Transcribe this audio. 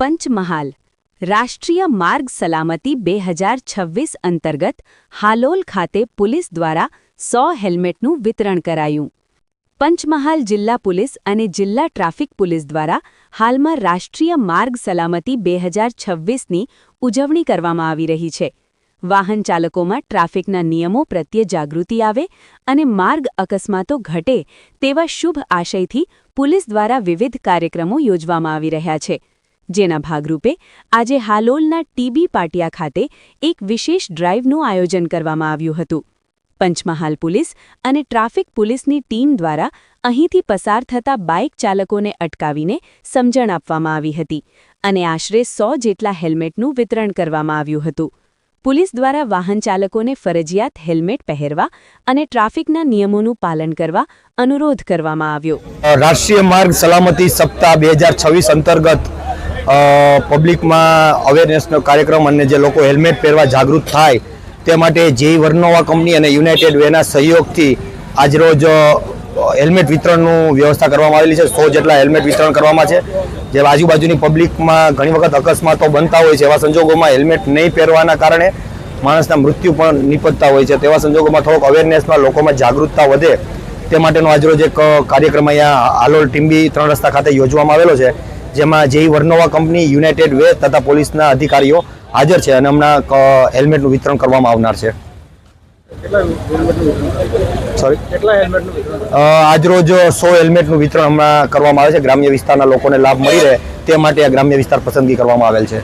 પંચમહાલ, રાષ્ટ્રીય માર્ગ સલામતી બે હજાર છવ્વીસ અંતર્ગત હાલોલ ખાતે પોલીસ દ્વારા સો હેલ્મેટનું વિતરણ કરાયું. પંચમહાલ જિલ્લા પોલીસ અને જિલ્લા ટ્રાફિક પોલીસ દ્વારા હાલમાં રાષ્ટ્રીય માર્ગ સલામતી બે હજાર છવ્વીસની ઉજવણી કરવામાં આવી રહી છે. વાહન ચાલકોમાં ટ્રાફિકના નિયમો પ્રત્યે જાગૃતિ આવે અને માર્ગ અકસ્માતો ઘટે તેવા શુભ આશયથી પોલીસ દ્વારા વિવિધ કાર્યક્રમો યોજવામાં આવી રહ્યા છે. જેના ભાગરૂપે આજે હાલોલના ટીબી પાટિયા ખાતે એક વિશેષ ડ્રાઇવનું આયોજન કરવામાં આવ્યું હતું. પંચમહાલ પોલીસ અને ટ્રાફિક પોલીસની ટીમ દ્વારા અહીંથી પસાર થતા બાઇક ચાલકોને અટકાવીને સમજણ આપવામાં આવી હતી અને આશરે સો જેટલા હેલ્મેટનું વિતરણ કરવામાં આવ્યું હતું. પોલીસ દ્વારા વાહન ચાલકોને ફરજિયાત હેલ્મેટ પહેરવા અને ટ્રાફિકના નિયમોનું પાલન કરવા અનુરોધ કરવામાં આવ્યો. રાષ્ટ્રીય માર્ગ સલામતી સપ્તાહ બે અંતર્ગત પબ્લિકમાં અવેરનેસનો કાર્યક્રમ અને જે લોકો હેલ્મેટ પહેરવા જાગૃત થાય તે માટે જે વર્નોવા કંપની અને યુનાઇટેડ વેના સહયોગથી આજરોજ હેલ્મેટ વિતરણનું વ્યવસ્થા કરવામાં આવેલી છે. સો જેટલા હેલ્મેટ વિતરણ કરવામાં છે. જે આજુબાજુની પબ્લિકમાં ઘણી વખત અકસ્માતો બનતા હોય છે. એવા સંજોગોમાં હેલ્મેટ નહીં પહેરવાના કારણે માણસના મૃત્યુ પણ નિપજતા હોય છે. તેવા સંજોગોમાં થોડોક અવેરનેસમાં લોકોમાં જાગૃતતા વધે. તે માટેનો આજરોજ એક કાર્યક્રમ અહીંયા હાલોલ ટીમ્બી ત્રણ રસ્તા ખાતે યોજવામાં આવેલો છે. જેમાં જે વર્નોવા કંપની યુનાઇટેડ વે તથા પોલીસના અધિકારીઓ હાજર છે અને હમણાં હેલ્મેટનું વિતરણ કરવામાં આવનાર છે. સોરી આજરોજ સો હેલ્મેટનું વિતરણ હમણાં કરવામાં આવે છે. ગ્રામ્ય વિસ્તારના લોકોને લાભ મળી રહે તે માટે આ ગ્રામ્ય વિસ્તાર પસંદગી કરવામાં આવેલ છે.